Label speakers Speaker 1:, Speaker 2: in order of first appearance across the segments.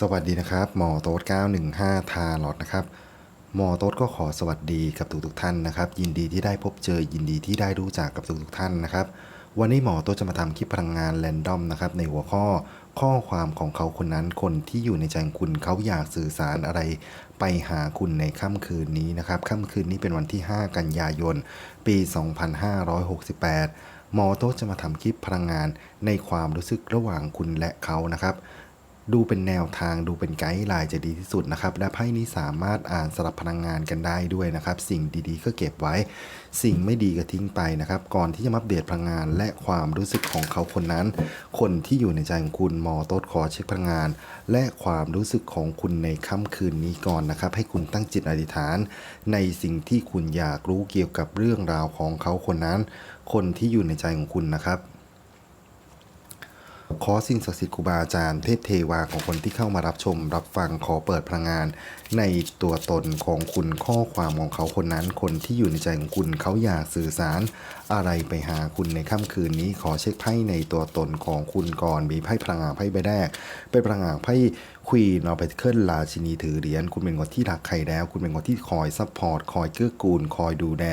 Speaker 1: สวัสดีนะครับหมอโต๊ด915 ทาลอดนะครับ หมอโต๊ดก็ขอสวัสดีกับทุกทุกๆท่านนะครับ ยินดีที่ได้พบเจอยินดีที่ได้รู้จักกับทุกทุกๆท่านนะครับ วันนี้หมอโต๊ดจะมาทำคลิปพลังงานแรนดอมนะครับ ในหัวข้อข้อความของเขาคนนั้นคนที่อยู่ในใจคุณเขาอยากสื่อสารอะไร ไปหาคุณในค่ำคืนนี้นะครับค่ำคืนนี้เป็นวันที่ 5 กันยายน ปี 2568 หมอโต๊ดจะมาทำคลิปพลังงานในความรู้สึกระหว่างคุณและเขานะครับ ดูเป็นแนวทางดูเป็นไกด์ไลน์จะดีที่สุดนะครับ และไพ่นี้สามารถอ่านสลับพลังงานกันได้ด้วยนะครับ สิ่งดีๆก็เก็บไว้ สิ่งไม่ดีก็ทิ้งไปนะครับ ก่อนที่จะมาอัปเดตพลังงานและความรู้สึกของเขาคนนั้น คนที่อยู่ในใจของคุณมอโต๊ดขอเช็คพลังงาน และความรู้สึกของคุณในค่ำคืนนี้ก่อนนะครับ ให้คุณตั้งจิตอธิษฐาน ในสิ่งที่คุณอยากรู้เกี่ยวกับเรื่องราวของเขาคนนั้น คนที่อยู่ในใจของคุณนะครับ ขอสิ่งศักดิ์สิทธิ์ครูบาอาจารย์เทพเทวาของคนที่เข้ามารับชม รับฟังขอเปิดพลังงาน ในตัวตนของคุณข้อความของเขาคนนั้น คนที่อยู่ในใจของคุณเขาอยากสื่อสาร อะไรไปหาคุณในค่ำคืนนี้ ขอเช็คไพ่ในตัวตนของคุณก่อนมีไพ่พลังงานไพ่ใบแรกเป็นพลังงานไพ่ควีนอไปเคิลราชินีถือเหรียญคุณเป็นคนที่รักใครแล้ว คุณเป็นคนที่คอยซัพพอร์ตคอยเกื้อกูล คอยดูแล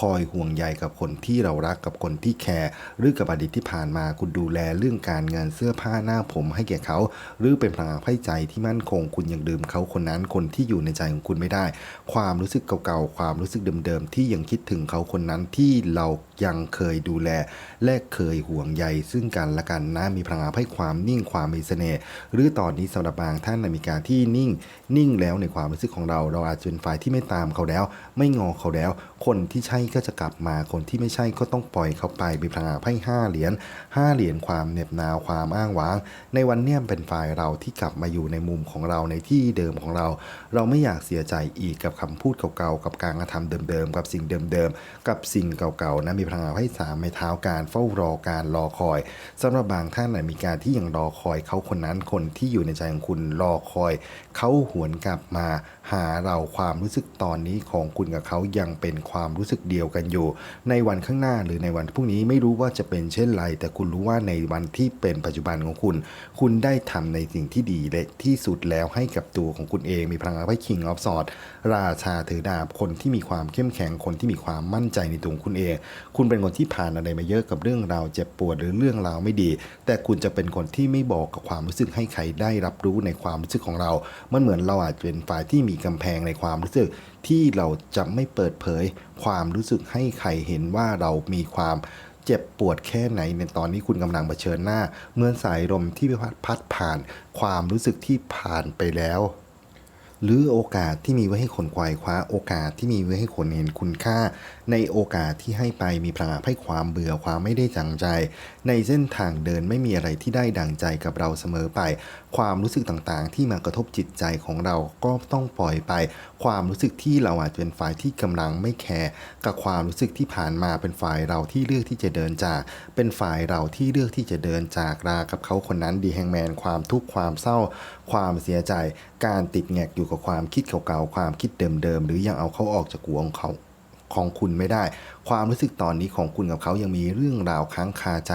Speaker 1: คอยห่วงใยกับคนที่เรารักกับคนที่แคร์หรือกับอดีตที่ผ่านมาคุณดูแลเรื่องการเงินเสื้อผ้าหน้าผมให้แก่เขา หรือเป็นพลังงานไพ่ใจที่มั่นคง คุณยังลืมเขาคนนั้นคนที่อยู่ในใจของคุณไม่ได้ ความรู้สึกเก่าๆความรู้สึกเดิมๆที่ยังคิดถึงเขาคนนั้นที่เรายังเคยดูแล และเคยห่วงใยซึ่งกันและกันนะมีพลังงานให้ความนิ่งความมีเสน่ห์หรือตอนนี้สำหรับบาางท่านมีการที่นิ่ง นิ่งแล้วในความรู้สึกของเรา เราอาจจะเป็นฝ่ายที่ไม่ตามเขาแล้ว ไม่งอเขาแล้ว คนที่ใช่ก็จะกลับมา คนที่ไม่ใช่ก็ต้องปล่อยเขาไปมีพลังงานไพ่ห้าเหรียญห้าเหรียญความเหน็บหนาวความอ้างว้าง ในวันเนี้ยเป็นฝ่ายเราที่กลับมาอยู่ในมุมของเราในที่เดิมของเรา เราไม่อยากเสียใจอีกกับคำพูดเก่าๆกับการกระทำเดิมๆกับสิ่งเดิมๆกับสิ่งเก่าๆนะมีพลังงานไพ่สามไม้เท้าการเฝ้ารอการรอคอยสำหรับบางท่านมีการที่ยังรอคอยเขาคนนั้นคนที่อยู่ในใจของคุณรอคอย เขาหวนกลับมาหาเราความรู้สึกตอนนี้ของคุณกับเขายังเป็นความรู้สึกเดียวกันอยู่ ในวันข้างหน้าหรือในวันพรุ่งนี้ไม่รู้ว่าจะเป็นเช่นไร แต่คุณรู้ว่าในวันที่เป็นปัจจุบันของคุณ คุณได้ทำในสิ่งที่ดีและที่สุดแล้วให้กับตัวของคุณเองมีพลังไพ่ King of Swords ราชาถือดาบคนที่มีความเข้มแข็งคนที่มีความมั่นใจในตัวคุณเอง คุณเป็นคนที่ผ่านอะไรมาเยอะกับเรื่องราวเจ็บปวดหรือเรื่องราวไม่ดี แต่คุณจะเป็นคนที่ไม่บอกกับความรู้สึกให้ใครได้รับรู้ในความรู้สึกของเรา มันเหมือนเราอาจจะเป็นฝ่ายที่มีกำแพงในความรู้สึก ที่เราจะไม่เปิดเผย ความรู้สึกให้ใครเห็นว่าเรามีความเจ็บปวดแค่ไหนในตอนนี้คุณกำลังเผชิญหน้า เหมือนสายลมที่พัดผ่าน ความรู้สึกที่ผ่านไปแล้ว หรือโอกาสที่มีไว้ให้คนควายคว้าโอกาสที่มีไว้ให้คนเห็นคุณค่า ในโอกาสที่ให้ไปมีพลังให้ความเบื่อความไม่ได้จังใจ ในเส้นทางเดินไม่มีอะไรที่ได้ดังใจกับเราเสมอไป ความรู้สึกต่างๆ ที่มากระทบจิตใจของเราก็ต้องปล่อยไป ความรู้สึกที่เราอาจเป็นฝ่ายที่กำลังไม่แคร์กับความรู้สึกที่ผ่านมาเป็นฝ่ายเราที่เลือกที่จะเดินจาก เป็นฝ่ายเราที่เลือกที่จะเดินจากลากับเขาคนนั้นดีแฮงแมนความทุกข์ความเศร้า ความเสียใจ การติดแงกอยู่กับความคิดเก่าๆ ความคิดเดิมๆ หรือยังเอาเขาออกจากหัวของเขาของคุณไม่ได้ความรู้สึกตอนนี้ของคุณกับเขายังมีเรื่องราวค้างคาใจ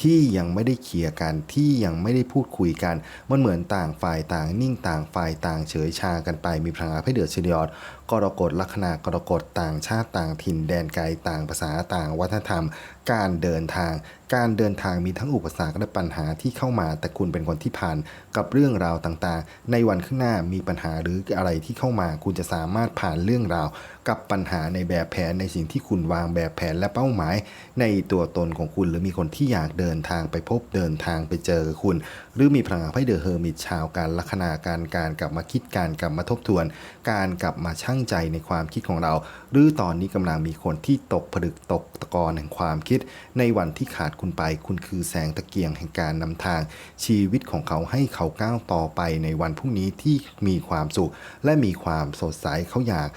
Speaker 1: ที่ยังไม่ได้เคลียร์กันที่ยังไม่ได้พูดคุยกัน มันเหมือนต่างฝ่ายต่างนิ่งต่างฝ่ายต่างเฉยชากันไปมีพลังงานให้เดือดเฉลียดกรกฎลัคนากรกฎต่างชาติต่างถิ่นแดนไกลต่างภาษาต่างวัฒนธรรม การเดินทาง การเดินทางมีทั้งอุปสรรคและปัญหาที่เข้ามา แต่คุณเป็นคนที่ผ่านกับเรื่องราวต่างๆ ในวันข้างหน้ามีปัญหาหรืออะไรที่เข้ามา คุณจะสามารถผ่านเรื่องราว กับปัญหาในแบบแผนในสิ่งที่คุณวางแบบแผนและเป้าหมาย ในตัวตนของคุณ หรือมีคนที่อยากเดินทางไปพบเดินทางไปเจอคุณ หรือมีพลังงานให้เดอะเฮอร์มิตชาวการลัคนาการการกลับมาคิดการกลับมาทบทวน การกลับมาชั่งใจในความคิดของเรา หรือตอนนี้กำลังมีคนที่ตกผลึกตกตะกอนแห่งความคิด ในวันที่ขาดคุณไป คุณคือแสงตะเกียงแห่งการนำทาง ชีวิตของเขาให้เขาก้าวต่อไปในวันพรุ่งนี้ที่มีความสุข และมีความสดใสเขาอยาก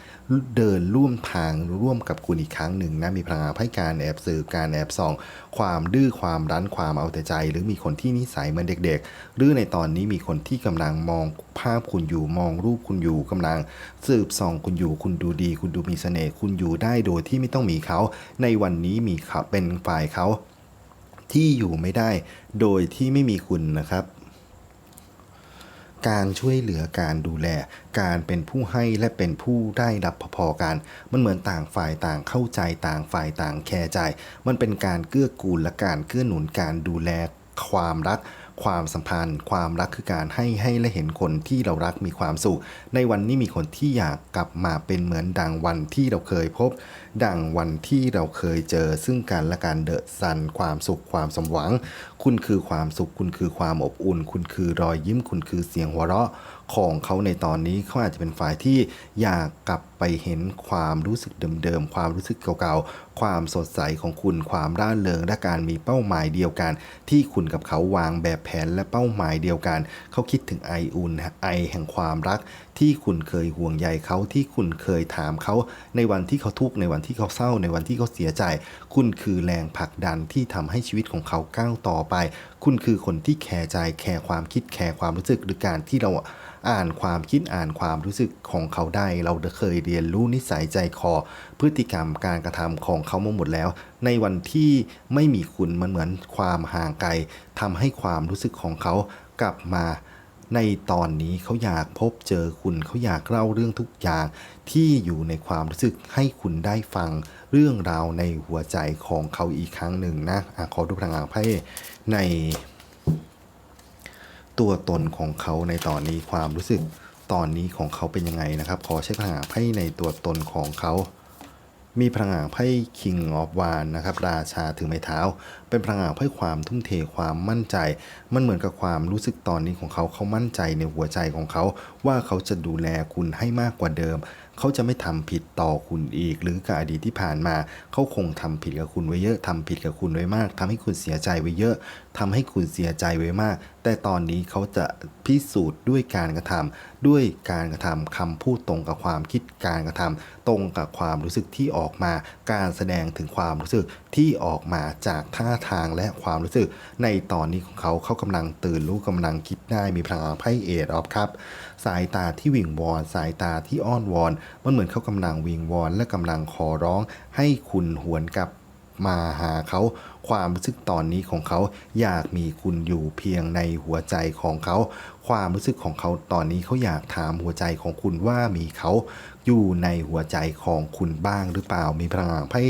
Speaker 1: เดินร่วมทางร่วมกับคุณอีกครั้งหนึ่งนะมีพลังงานให้การแอบสืบการแอบส่อง ความดื้อความรั้นความเอาแต่ใจ หรือมีคนที่นิสัยเหมือนเด็ก ๆ หรือในตอนนี้มีคนที่กำลังมองภาพคุณอยู่มองรูปคุณอยู่กำลัง สืบส่องคุณอยู่คุณดูดี คุณดูมีเสน่ห์คุณอยู่ได้โดยที่ไม่ต้องมีเขา ในวันนี้มีเขาเป็นฝ่ายเขาที่อยู่ไม่ได้ โดยที่ไม่มีคุณนะครับ การช่วยเหลือการดูแล การเป็นผู้ให้และเป็นผู้ได้รับพอๆกัน มันเหมือนต่างฝ่ายต่างเข้าใจต่างฝ่ายต่างแคร์ใจ มันเป็นการเกื้อกูลและการเกื้อหนุนการดูแลความรัก ความสัมพันธ์ ความรักคือการให้ให้และเห็นคนที่เรารักมีความสุข ในวันนี้มีคนที่อยากกลับมาเป็นเหมือนดังวันที่เราเคยพบ ดังวันที่เราเคยเจอ ซึ่งกันและการเดอะซันความสุขความสมหวัง คุณคือความสุข คุณคือความอบอุ่น คุณคือรอยยิ้ม คุณคือเสียงหัวเราะของเขาในตอนนี้เขาอาจจะเป็นฝ่ายที่อยากกลับ ไปเห็นความรู้สึกเดิมๆ ความรู้สึกเก่าๆ ความสดใสของคุณ ความร่าเริง และการมีเป้าหมายเดียวกัน ที่คุณกับเขาวางแบบแผนและเป้าหมายเดียวกัน เขาคิดถึงไออุ่นไอแห่งความรัก ที่คุณเคยห่วงใยเขา ที่คุณเคยถามเขา ในวันที่เขาทุกข์ ในวันที่เขาเศร้า ในวันที่เขาเสียใจ คุณคือแรงผลักดันที่ทำให้ชีวิตของเขาก้าวต่อไป คุณคือคนที่แคร์ใจ แคร์ความคิด แคร์ความรู้สึก หรือการที่เราอ่านความคิด อ่านความรู้สึกของเขาได้ เราเคยเรียนรู้นิสัยใจคอ พฤติกรรมการกระทำของเขามาหมดแล้ว ในวันที่ไม่มีคุณมันเหมือนความห่างไกลทำให้ความรู้สึกของเขากลับมาในตอนนี้เขาอยากพบเจอคุณเขาอยากเล่าเรื่องทุกอย่างที่อยู่ในความรู้สึกให้คุณได้ฟังเรื่องราวในหัวใจของเขาอีกครั้งหนึ่งนะอะขอดูพลังงานไพ่ใน ตัวตนของเขาในตอนนี้ความรู้สึก ตอนนี้ของเขาเป็นยังไงนะครับ ขอใช้พลังงานไพ่ในตัวตนของเขา มีพลังงานไพ่ King of w a n นะครับ ราชาถือไม้เท้า เป็นพลังงานไพ่ความทุ่มเทความมั่นใจ มันเหมือนกับความรู้สึกตอนนี้ของเขา เขามั่นใจในหัวใจของเขา ว่าเขาจะดูแลคุณให้มากกว่าเดิม เขาจะไม่ทำผิดต่อคุณอีก หรือกับอดีตที่ผ่านมา เขาคงทำผิดกับคุณไว้เยอะทำผิดกับคุณไว้มากทำให้คุณเสียใจไว้เยอะทำให้คุณเสียใจไว้มากแต่ตอนนี้เขาจะพิสูจน์ด้วยการกระทำด้วยการกระทำคำพูดตรงกับความคิดการกระทำตรงกับความรู้สึกที่ออกมา การแสดงถึงความรู้สึกที่ออกมาจากท่าทางและความรู้สึก ในตอนนี้ของเขาเขากำลังตื่นรู้กำลังคิดได้มีพลังไพ่เอดออฟครับ สายตาที่วิงวอน สายตาที่อ้อนวอน มันเหมือนเขากำลังวิงวอน และกำลังขอร้องให้คุณหวนกลับมาหาเขา ความรู้สึกตอนนี้ของเขาอยากมีคุณอยู่เพียงในหัวใจของเขา ความรู้สึกของเขาตอนนี้เขาอยากถามหัวใจของคุณว่ามีเขาอยู่ในหัวใจของคุณบ้างหรือเปล่า มีพลังไพ่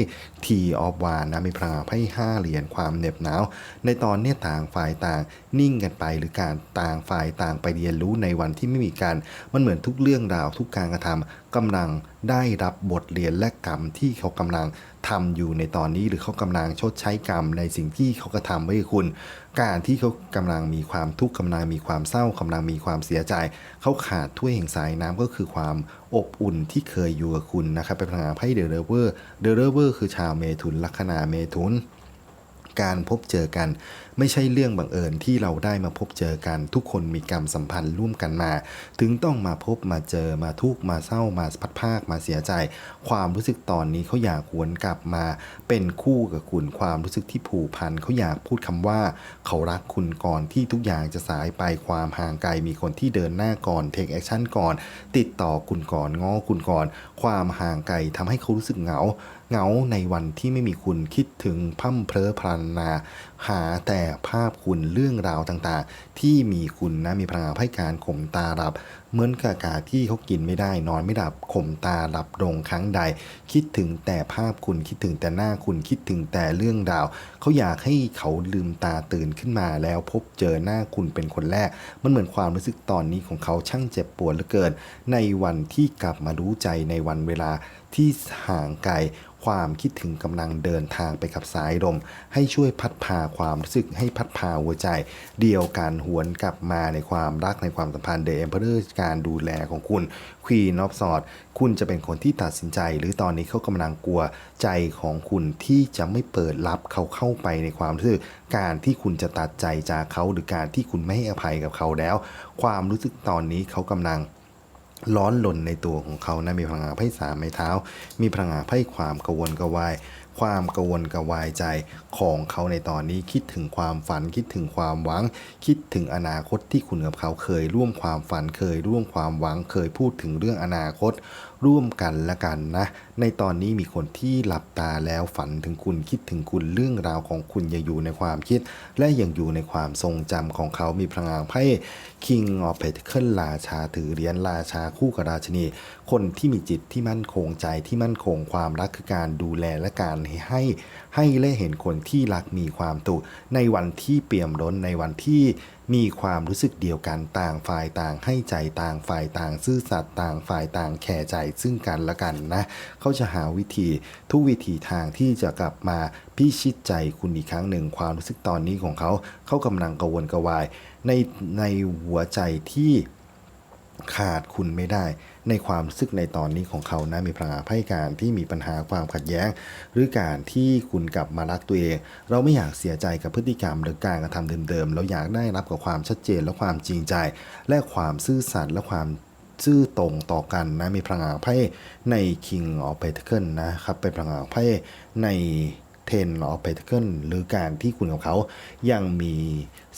Speaker 1: ทีออฟวานนะ มีพลังไพ่ห้าเหรียญความเหน็บหนาว ในตอนนี้ต่างฝ่ายต่างนิ่งกันไปหรือการต่างฝ่ายต่างไปเรียนรู้ในวันที่ไม่มีการ มันเหมือนทุกเรื่องราวทุกการกระทำกำลังได้รับบทเรียนและกรรมที่เขากำลังทำอยู่ในตอนนี้หรือเขากำลังชดใช้กรรมในสิ่งที่เขากระทำไว้คุณการที่เขากำลังมีความทุกข์กำลังมีความเศร้ากำลังมีความเสียใจ เขาขาดถ้วยแห่งสายน้ำก็คือความอบอุ่นที่เคยอยู่กับคุณนะครับเป็นพลังงานไพ่เดอะเรเวอร์เดอะเรเวอร์คือชาวเมถุนลัคนาเมถุน การพบเจอกัน ไม่ใช่เรื่องบังเอิญที่เราได้มาพบเจอกันทุกคนมีกรรมสัมพันธ์ร่วมกันมา ถึงต้องมาพบมาเจอมาทุกข์มาเศร้ามาพัดภาคมาเสียใจ ความรู้สึกตอนนี้เขาอยากหวนกลับมา เป็นคู่กับคุณความรู้สึกที่ผูกพันเขาอยากพูดคำว่า เขารักคุณก่อนที่ทุกอย่างจะสายไปความห่างไกลมีคนที่เดินหน้าก่อนเทคแอคชั่นก่อน ติดต่อคุณก่อนง้อคุณก่อน ความห่างไกลทำให้เขารู้สึกเหงาเหงาในวันที่ไม่มีคุณคิดถึงพร่ำเพลอพรันนา หาแต่ภาพคุณเรื่องราวต่างๆ ที่มีคุณนะมีพลังงานให้การข่มตาหลับ เหมือนกับกาที่เขากินไม่ได้ นอนไม่หลับข่มตาหลับลงครั้งใด คิดถึงแต่ภาพคุณคิดถึงแต่หน้าคุณคิดถึงแต่เรื่องราว เขาอยากให้เขาลืมตาตื่นขึ้นมาแล้วพบเจอหน้าคุณเป็นคนแรก มันเหมือนความรู้สึกตอนนี้ของเขาช่างเจ็บปวดเหลือเกิน ในวันที่กลับมารู้ใจในวันเวลาที่ห่างไกล ความคิดถึงกำลังเดินทางไปกับสายลม ให้ช่วยพัดพาความรู้สึกให้พัดพาหัวใจ เดียวกันหวนกลับมาในความรักในความสัมพันธ์เดเอ็มเพอร์การดูแลของคุณควีนอฟสอดคุณจะเป็นคนที่ตัดสินใจ หรือตอนนี้เขากำลังกลัวใจของคุณที่จะไม่เปิดรับเขาเข้าไปในความรู้สึกการที่คุณจะตัดใจจากเขาหรือการที่คุณไม่ให้อภัยกับเขาแล้ว ความรู้สึกตอนนี้เขากำลัง ร้อนหลนในตัวของเขานะมีพลังงานไพ่สามไม้เท้า มีพลังงานไพ่ความกระวนกระวาย ความกังวลกระวายใจของเขาในตอนนี้คิดถึงความฝัน คิดถึงความหวัง คิดถึงอนาคตที่คุณกับเขาเคยร่วมความฝันเคยร่วมความหวังเคยพูดถึงเรื่องอนาคต ร่วมกันละกันนะ ในตอนนี้มีคนที่หลับตาแล้วฝันถึงคุณคิดถึงคุณเรื่องราวของคุณยังอยู่ในความคิด และยังอยู่ในความทรงจำของเขามีพลังไพ่ King of Pentacles ราชาถือเหรียญราชาคู่กับราชนี คนที่มีจิตที่มั่นคงใจที่มั่นคงความรักคือการดูแลและการให้ให้และเห็นคนที่รักมีความตุในวันที่เปี่ยมล้นในวันที่มีความรู้สึกเดียวกันต่างฝ่ายต่างให้ใจต่างฝ่ายต่างซื่อสัตย์ต่างฝ่ายต่างแคร์ใจซึ่งกันและกันนะเขาจะหาวิธีทุกวิธีทางที่จะกลับมาพิชิตใจคุณอีกครั้งหนึ่ง ความรู้สึกตอนนี้ของเขาเขากำลังกระวนกระวาย ในในหัวใจที่ขาดคุณไม่ได้ ในความรู้สึกในตอนนี้ของเขานะมีพลังงานไพ่การที่มีปัญหาความขัดแย้ง หรือการที่คุณกลับมารักตัวเอง เราไม่อยากเสียใจกับพฤติกรรมหรือการกระทำเดิมๆ เราอยากได้รับกับความชัดเจนและความจริงใจ และความซื่อสัตย์และความซื่อตรงต่อกันนะมีพลังงานไพ่ใน King of Pentacle นะครับเป็นพลังงานไพ่ใน Ten of Pentacle หรือการที่คุณกับเขายังมี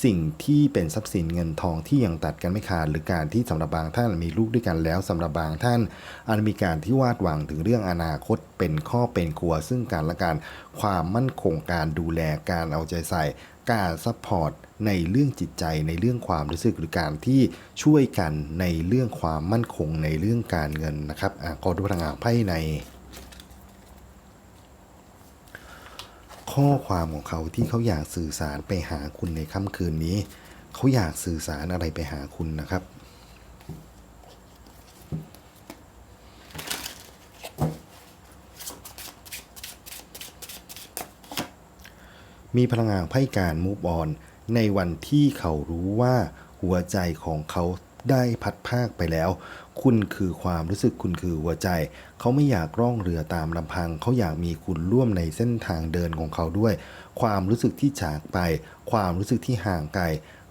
Speaker 1: สิ่งที่เป็นทรัพย์สินเงินทองที่ยังตัดกันไม่ขาด หรือการที่สำหรับบางท่านมีลูกด้วยกันแล้วสำหรับบางท่านอาจมีการที่วาดหวังถึงเรื่องอนาคตเป็นข้อเป็นครัว ซึ่งการละการความมั่นคงการดูแลการเอาใจใส่ การซัพพอร์ตในเรื่องจิตใจในเรื่องความรู้สึกหรือการที่ช่วยกันในเรื่องความมั่นคงในเรื่องการเงินนะครับอะขอดูพลังงานไพ่ใน ข้อความของเขาที่เขาอยากสื่อสารไปหาคุณในค่ำคืนนี้ เขาอยากสื่อสารอะไรไปหาคุณนะครับมีพลังงานไพ่การมูฟออนในวันที่เขารู้ว่าหัวใจของเขาได้พัดภาคไปแล้ว คุณคือความรู้สึกคุณคือหัวใจ เขาไม่อยากร่องเรือตามลำพัง เขาอยากมีคุณร่วมในเส้นทางเดินของเขาด้วย ความรู้สึกที่จากไป ความรู้สึกที่ห่างไกล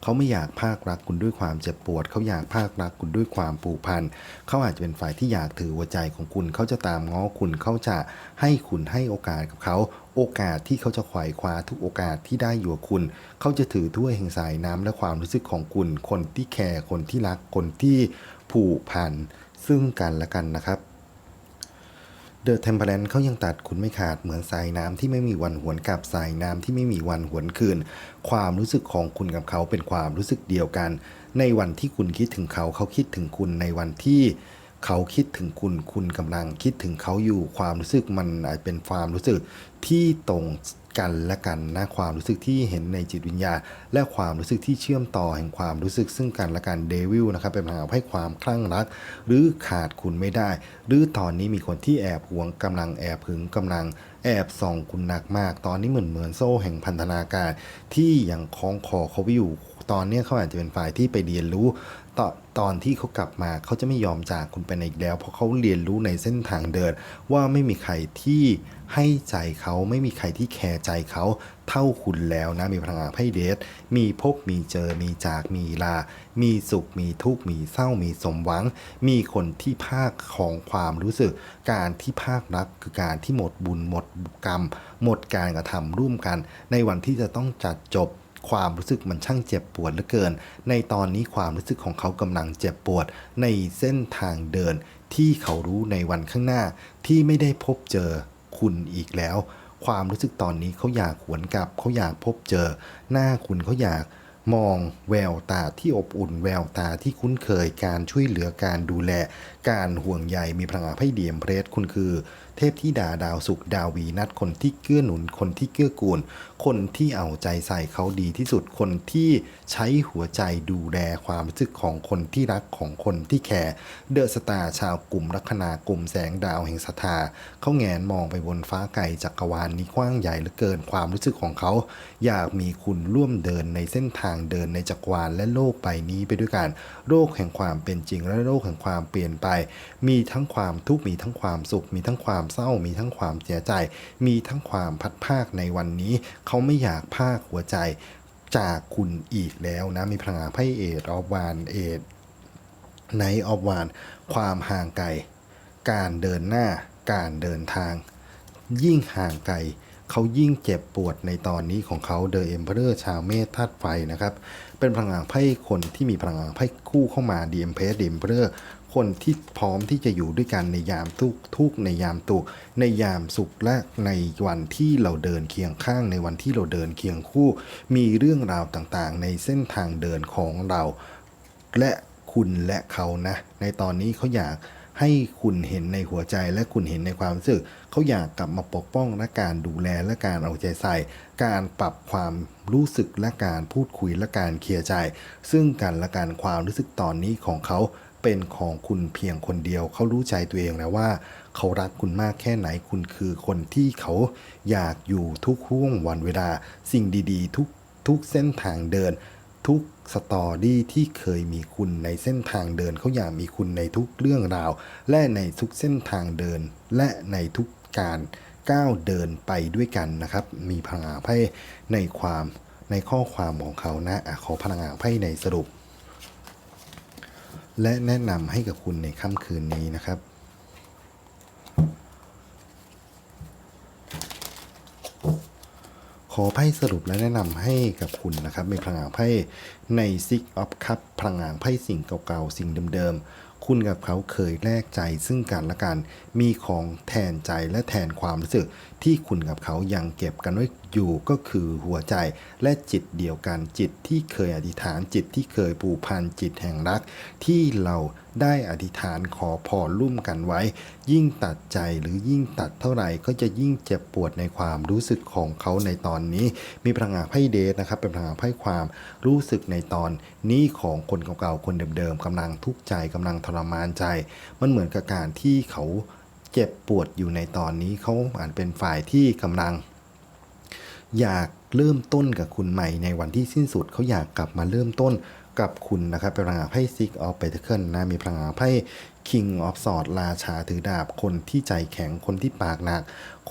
Speaker 1: เขาไม่อยากภาครักคุณด้วยความเจ็บปวด เขาอยากภาครักคุณด้วยความผูกพัน เขาอาจจะเป็นฝ่ายที่อยากถือหัวใจของคุณ เขาจะตามง้อคุณ เขาจะให้คุณให้โอกาสกับเขา โอกาสที่เขาจะขวายคว้าทุกโอกาสที่ได้อยู่กับคุณ เขาจะถือถ้วยแห่งสายน้ำและความรู้สึกของคุณ คนที่แคร์ คนที่รัก คนที่ ผูกพันซึ่งกันและกันนะครับเดอะเทมเพลนเขายังตัดคุณไม่ขาดเหมือนสายน้ำที่ไม่มีวันหวนกลับสายน้ำที่ไม่มีวันหวนคืน ความรู้สึกของคุณกับเขาเป็นความรู้สึกเดียวกัน ในวันที่คุณคิดถึงเขาเขาคิดถึงคุณในวันที่เขาคิดถึงคุณคุณกำลังคิดถึงเขาอยู่ ความรู้สึกมันอาจเป็นความรู้สึกที่ตรง กันและกันนะความรู้สึกที่เห็นในจิตวิญญาณ และความรู้สึกที่เชื่อมต่อแห่งความรู้สึกซึ่งกันและกันเดวิลนะครับเป็นพลังให้ความคลั่งรัก หรือขาดคุณไม่ได้ หรือตอนนี้มีคนที่แอบหวงกำลังแอบหึงกำลังแอบส่องคุณหนักมาก ตอนนี้เหมือนเหมือนโซ่แห่งพันธนาการที่ยังคล้องคอเขาอยู่ตอนนี้เขาอาจจะเป็นฝ่ายที่ไปเรียนรู้ ตอนตอนที่เขากลับมาเขาจะไม่ยอมจากคุณไปไหนอีกแล้ว เพราะเขาเรียนรู้ในเส้นทางเดิน ว่าไม่มีใครที่ให้ใจเขาไม่มีใครที่แคร์ใจเขาเท่าคุณแล้วนะ มีพลังงานไพ่เดทมีพบมีเจอมีจากมีลา มีสุขมีทุกข์มีเศร้ามีสมหวัง มีคนที่ภาคของความรู้สึก การที่ภาครักคือการที่หมดบุญหมดกรรม หมดการกระทำร่วมกัน ในวันที่จะต้องจัดจบ ความรู้สึกมันช่างเจ็บปวดเหลือเกิน ในตอนนี้ความรู้สึกของเขากำลังเจ็บปวด ในเส้นทางเดิน ที่เขารู้ในวันข้างหน้า ที่ไม่ได้พบเจอคุณอีกแล้ว ความรู้สึกตอนนี้เขาอยากหวนกลับเขาอยากพบเจอ หน้าคุณเขาอยากมองแววตาที่อบอุ่น แววตาที่คุ้นเคยการช่วยเหลือการดูแลการห่วงใยมีพลังงานไพ่เดียมเพรสคุณคือ เทพที่ดาดาวสุขดาวีนัดคนที่เกื้อหนุน คนที่เกื้อกูล คนที่เอาใจใส่เขาดีที่สุดคนที่ใช้หัวใจดูแลความรู้สึกของคนที่รักของคนที่แคร์เดอะสตาร์ชาวกลุ่มลัคนากลุ่มแสงดาวแห่งศรัทธาเขาแงนมองไปบนฟ้าไกลจักรวาลนี้กว้างใหญ่เหลือเกินความรู้สึกของเขา อยากมีคุณร่วมเดินในเส้นทางเดินในจักรวาลและโลกใบนี้ไปด้วยกันโลกแห่งความเป็นจริง และโลกแห่งความเปลี่ยนไป มีทั้งความทุกข์มีทั้งความสุข มีทั้งความเศร้า มีทั้งความเสียใจ มีทั้งความพัดภาคในวันนี้ เขาไม่อยากภาคหัวใจจากคุณอีกแล้วนะ มีพลังงานไพ่เอดออฟวานเอดไนออฟวานความห่างไกล การเดินหน้า การเดินทาง ยิ่งห่างไกล เขายิ่งเจ็บปวดในตอนนี้ของเขาเดอะเอ็มเพอเรอร์ชาวเมธธาตุไฟนะครับ เป็นพลังงานไพ่คนที่มีพลังงานไพ่คู่เข้ามาดีเอ็มเพสดีเอ็มเพอร์คนที่พร้อมที่จะอยู่ด้วยกันในยามทุกทุกในยามตุกในยามสุขและในวันที่เราเดินเคียงข้างในวันที่เราเดินเคียงคู่ มีเรื่องราวต่างๆ ในเส้นทางเดินของเรา และคุณและเขานะ ในตอนนี้เขาอยาก ให้คุณเห็นในหัวใจและคุณเห็นในความรู้สึกเขาอยากกลับมาปกป้องและการดูแลและการเอาใจใส่ การปรับความรู้สึกและการพูดคุยและการเคลียร์ใจ ซึ่งกันและการความรู้สึกตอนนี้ของเขาเป็นของคุณเพียงคนเดียว เขารู้ใจตัวเองแล้วว่า เขารักคุณมากแค่ไหนคุณคือคนที่เขาอยากอยู่ทุกห่วงวันเวลา สิ่งดีๆ ทุกทุกเส้นทางเดิน ทุกสตอรี่ที่เคยมีคุณในเส้นทางเดินเขาอยากมีคุณในทุกเรื่องราว และในทุกเส้นทางเดิน และในทุกการก้าวเดินไปด้วยกันนะครับ มีพลังงานไพ่ในความในข้อความของเขานะอะขอพลังงานไพ่ในสรุป และแนะนำให้กับคุณในค่ำคืนนี้นะครับ ขอไพ่สรุปและแนะนำให้กับคุณนะครับเป็นพลังงานไพ่ในซิกออฟคัพพลังงานไพ่สิ่งเก่าๆ สิ่งเดิมๆ คุณกับเขาเคยแลกใจซึ่งกันและกัน มีของแทนใจและแทนความรู้สึก ที่คุณกับเขายังเก็บกันไว้อยู่ก็คือหัวใจและจิตเดียวกันจิตที่เคยอธิษฐานจิตที่เคยผูกพันจิตแห่งรัก ที่เราได้อธิษฐานขอพรร่วมกันไว้ ยิ่งตัดใจหรือยิ่งตัดเท่าไหร่ก็จะยิ่งเจ็บปวดในความรู้สึกของเขาในตอนนี้ มีพลังงานไพ่เดทนะครับเป็นพลังงานไพ่ความรู้สึกในตอนนี้ของคนเก่าๆคนเดิมๆกำลังทุกข์ใจกำลังทรมานใจ มันเหมือนกับการที่เขา เจ็บปวดอยู่ในตอนนี้เขาอาจเป็นฝ่ายที่กำลัง อยากเริ่มต้นกับคุณใหม่ในวันที่สิ้นสุดเขาอยากกลับมาเริ่มต้นกับคุณนะครับเป็นพลังงานไพ่ Six of Pentacles นะมีพลังงานไพ่ King of Swords ราชาถือดาบคนที่ใจแข็งคนที่ปากหนัก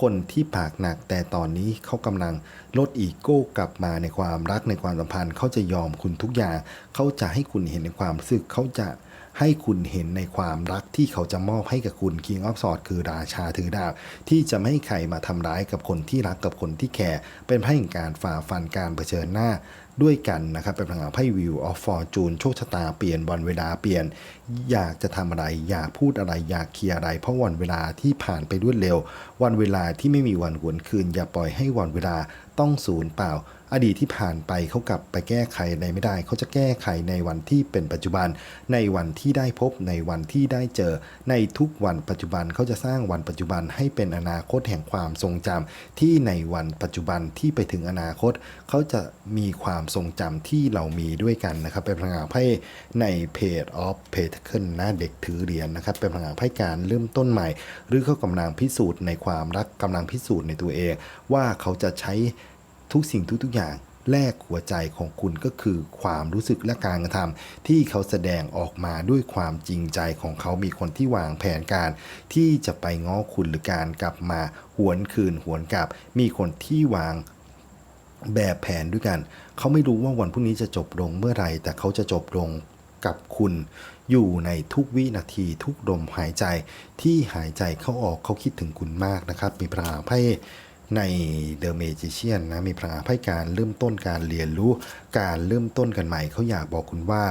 Speaker 1: คนที่ปากหนัก แต่ตอนนี้เขากำลังลดอีโก้กลับมาในความรักในความสัมพันธ์เขาจะยอมคุณทุกอย่างเขาจะให้คุณเห็นในความรู้สึกเขาจะ ให้คุณเห็นในความรักที่เขาจะมอบให้กับคุณ King of Swords คือราชาถือดาบ ที่จะไม่ให้ใครมาทำร้ายกับคนที่รักกับคนที่แคร์เป็นไพ่แห่งการฝ่าฟันการเผชิญหน้าด้วยกันนะครับเป็นพลังไพ่วิวออฟฟอร์จูนโชคชะตาเปลี่ยนวันเวลาเปลี่ยน อยากจะทำอะไร อยากพูดอะไร อยากเคลียร์อะไร เพราะวันเวลาที่ผ่านไปรวดเร็ว วันเวลาที่ไม่มีวันหวนคืน อย่าปล่อยให้วันเวลาต้องสูญเปล่า อดีตที่ผ่านไปเขากลับไปแก้ไขอะไรไม่ได้ เขาจะแก้ไขในวันที่เป็นปัจจุบัน ในวันที่ได้พบในวันที่ได้เจอ ในทุกวันปัจจุบันเขาจะสร้างวันปัจจุบันให้เป็นอนาคตแห่งความทรงจำที่ในวันปัจจุบันที่ไปถึงอนาคต เขาจะมีความทรงจำที่เรามีด้วยกันนะครับเป็นพลังงานไพ่ในเพจ of Pentacle นะเด็กถือเหรียญนะครับเป็นพลังงานไพ่การเริ่มต้นใหม่ หรือเขากำลังพิสูจน์ในความรักกำลังพิสูจน์ในตัวเอง ว่าเขาจะใช้ ทุกสิ่งทุกๆอย่างแลกหัวใจของคุณก็คือความรู้สึกและการกระทำที่เขาแสดงออกมาด้วยความจริงใจของเขามีคนที่วางแผนการ ที่จะไปง้อคุณหรือการกลับมาหวนคืนหวนกลับ มีคนที่วางแบบแผนด้วยกัน เขาไม่รู้ว่าวันพรุ่งนี้จะจบลงเมื่อไหร่แต่เขาจะจบลงกับคุณ อยู่ในทุกวินาทีทุกลมหายใจที่หายใจเข้าออกเขาคิดถึงคุณมากนะครับ มีพลังไพ่ ในเดอะเมจิเชียนนะมีพลังงานไพ่การเริ่มต้นการเรียนรู้การเริ่มต้นกันใหม่เขาอยากบอกคุณว่า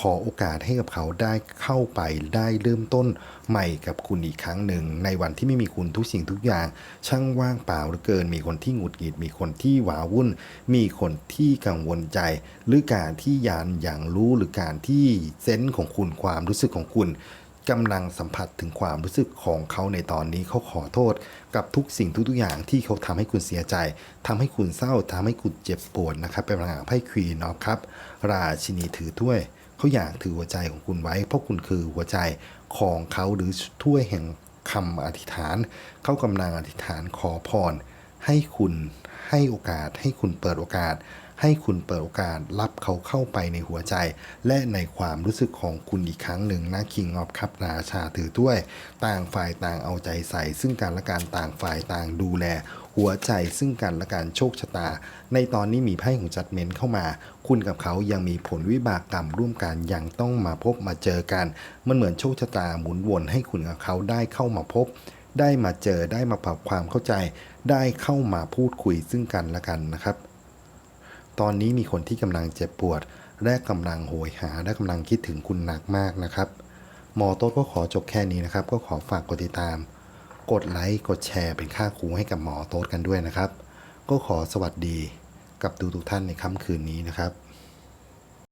Speaker 1: ขอโอกาสให้กับเขาได้เข้าไปได้เริ่มต้นใหม่กับคุณอีกครั้งหนึ่ง ในวันที่ไม่มีคุณทุกสิ่งทุกอย่าง ช่างว่างเปล่าเหลือเกิน มีคนที่หงุดหงิด มีคนที่หวาวุ่น มีคนที่กังวลใจ หรือการที่ยานอย่างรู้หรือการที่เซนส์ของคุณความรู้สึกของคุณ กำลังสัมผัสถึงความรู้สึกของเขาในตอนนี้เขาขอโทษ กับทุกสิ่งทุกๆอย่างที่เขาทำให้คุณเสียใจทำให้คุณเศร้าทำให้คุณเจ็บปวดนะครับ เป็นพลังงานไพ่ควีนอฟครับ ราชินีถือถ้วยเขาอยากถือหัวใจของคุณไว้ เพราะคุณคือหัวใจของเขาหรือถ้วยแห่งคำอธิษฐาน เขากำลังอธิษฐานขอพรให้คุณให้โอกาสให้คุณเปิดโอกาสให้คุณเปิดโอกาสรับเขาเข้าไปในหัวใจ และในความรู้สึกของคุณอีกครั้งหนึ่งนะ King of คับราชาถือถ้วย ต่างฝ่ายต่างเอาใจใส่ ซึ่งกันและการต่างฝ่ายต่างดูแล หัวใจซึ่งกันและการโชคชะตา ในตอนนี้มีไพ่ของจัดเมนเข้ามา คุณกับเขายังมีผลวิบากกรรมร่วมกันยังต้องมาพบมาเจอกัน มันเหมือนโชคชะตาหมุนวนให้คุณกับเขาได้เข้ามาพบได้มาเจอได้มาปรับความเข้าใจ ได้เข้ามาพูดคุยซึ่งกันและกันนะครับ ตอนนี้มีคนที่กำลังเจ็บปวด และกำลังโหยหา และกำลังคิดถึงคุณหนักมากนะครับ หมอโต๊ดก็ขอจบแค่นี้นะครับ ก็ขอฝากกดติดตาม กดไลค์ กดแชร์เป็นค่าครูให้กับหมอโต๊ดกันด้วยนะครับ ก็ขอสวัสดีกับทุกๆท่านในค่ำคืนนี้นะครับ